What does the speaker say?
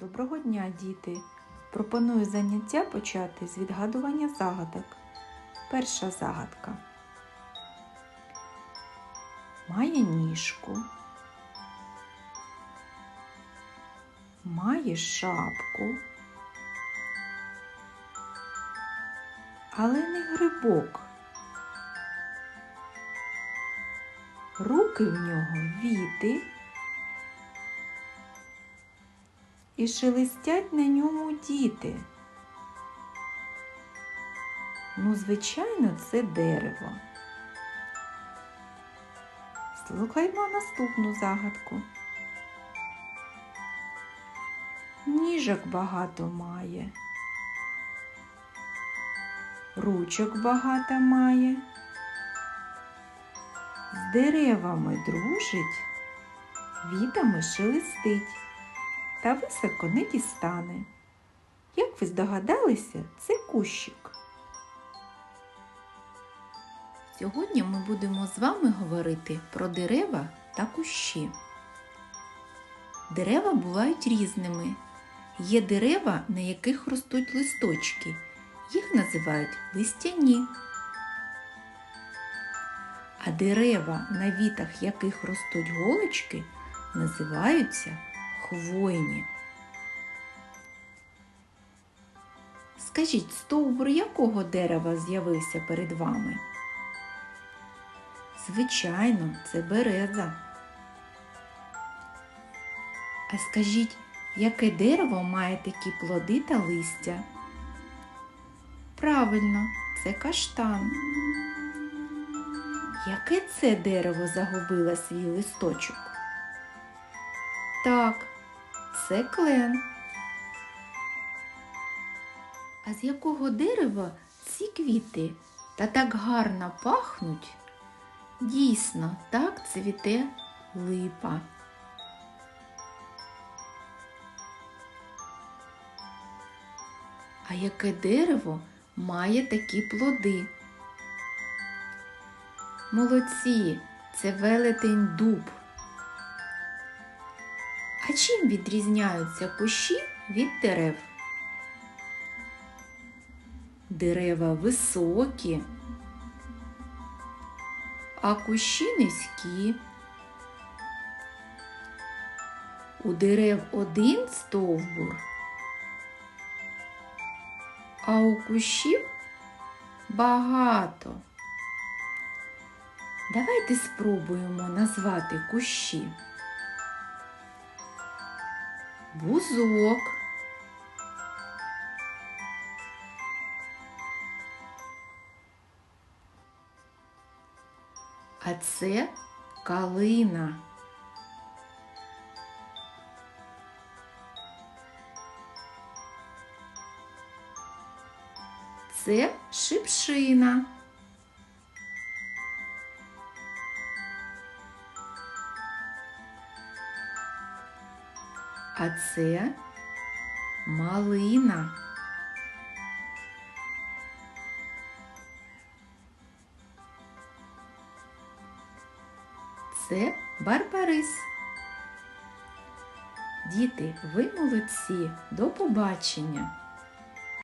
Доброго дня, діти! Пропоную заняття почати з відгадування загадок. Перша загадка. Має ніжку. Має шапку. Але не грибок. Руки в нього віти. І шелестять на ньому діти. Ну, звичайно, це дерево. Слухаймо наступну загадку. Ніжок багато має, ручок багато має, з деревами дружить, вітами шелестить та високо не дістане. Як ви здогадалися, це кущик. Сьогодні ми будемо з вами говорити про дерева та кущі. Дерева бувають різними. Є дерева, на яких ростуть листочки. Їх називають листяні. А дерева, на вітах яких ростуть голочки, називаються хвойні. Скажіть, стовбур якого дерева з'явився перед вами? Звичайно, це береза. А скажіть, яке дерево має такі плоди та листя? Правильно, це каштан. Яке це дерево загубило свій листочок? Так, це клен. А з якого дерева ці квіти та так гарно пахнуть? Дійсно, так цвіте липа. А яке дерево має такі плоди? Молодці, це велетень дуб. Чим відрізняються кущі від дерев? Дерева високі, а кущі низькі. У дерев один стовбур, а у кущів багато. Давайте спробуємо назвати кущі. Бузок. А це калина. Це шипшина. А це малина. Це барбарис. Діти, ви молодці. До побачення!